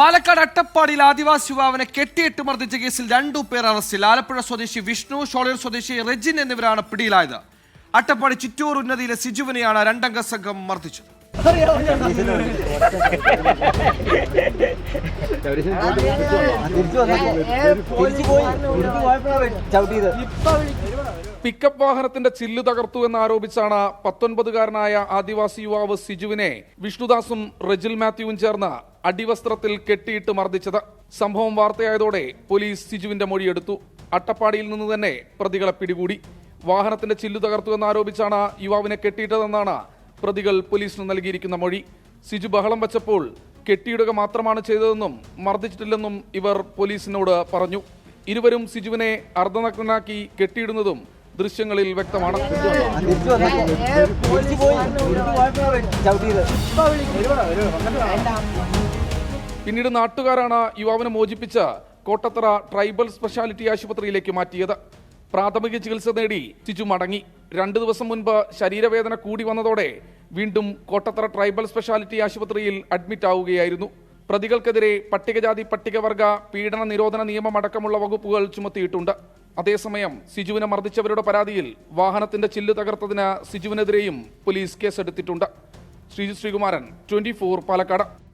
പാലക്കാട് അട്ടപ്പാടിയിൽ ആദിവാസി യുവാവിനെ കെട്ടിയിട്ട് മർദ്ദിച്ച കേസിൽ രണ്ടു പേർ അറസ്റ്റിൽ. ആലപ്പുഴ സ്വദേശി വിഷ്ണു ഷോളയൂർ സ്വദേശി റെജിൻ എന്നിവരാണ് പിടിയിലായത്. അട്ടപ്പാടി ചിറ്റൂർ ഉന്നതിയിലെ സിജുവിനെയാണ് രണ്ടംഗ സംഘം മർദ്ദിച്ചത്. പിക്കപ്പ് വാഹനത്തിന്റെ ചില്ല് തകർത്തു എന്നാരോപിച്ചാണ് പത്തൊൻപതുകാരനായ ആദിവാസി യുവാവ് സിജുവിനെ വിഷ്ണുദാസും റെജിൽ മാത്യുവും ചേർന്ന് അടിവസ്ത്രത്തിൽ കെട്ടിയിട്ട് മർദ്ദിച്ചത്. സംഭവം വാർത്തയായതോടെ പോലീസ് സിജുവിന്റെ മൊഴിയെടുത്തു അട്ടപ്പാടിയിൽ നിന്ന് തന്നെ പ്രതികളെ പിടികൂടി. വാഹനത്തിന്റെ ചില്ലു തകർത്തു എന്നാരോപിച്ചാണ് യുവാവിനെ കെട്ടിയിട്ടതെന്നാണ് പ്രതികൾ പോലീസിന് നൽകിയിരിക്കുന്ന മൊഴി. സിജു ബഹളം വച്ചപ്പോൾ കെട്ടിയിടുക മാത്രമാണ് ചെയ്തതെന്നും മർദ്ദിച്ചിട്ടില്ലെന്നും ഇവർ പോലീസിനോട് പറഞ്ഞു. ഇരുവരും സിജുവിനെ അർദ്ധനഗ്നാക്കി കെട്ടിയിടുന്നതും ദൃശ്യങ്ങളിൽ വ്യക്തമാണ്. പിന്നീട് നാട്ടുകാരാണ് യുവാവിനെ മോചിപ്പിച്ച് കോട്ടത്തറ ട്രൈബൽ സ്പെഷ്യാലിറ്റി ആശുപത്രിയിലേക്ക് മാറ്റിയത്. പ്രാഥമിക ചികിത്സ നേടി ചിജു മടങ്ങി. രണ്ടു ദിവസം മുൻപ് ശരീരവേദന കൂടി വന്നതോടെ വീണ്ടും കോട്ടത്തറ ട്രൈബൽ സ്പെഷ്യാലിറ്റി ആശുപത്രിയിൽ അഡ്മിറ്റ് ആവുകയായിരുന്നു. പ്രതികൾക്കെതിരെ പട്ടികജാതി പട്ടികവർഗ പീഡന നിരോധന നിയമം അടക്കമുള്ള വകുപ്പുകൾ ചുമത്തിയിട്ടുണ്ട്. അതേസമയം സിജുവിനെ മർദ്ദിച്ചവരുടെ പരാതിയിൽ വാഹനത്തിന്റെ ചില്ല് തകർത്തതിന് സിജുവിനെതിരെയും പോലീസ് കേസെടുത്തിട്ടുണ്ട്. Sreeju Sreekumaran twenty four Palakkad.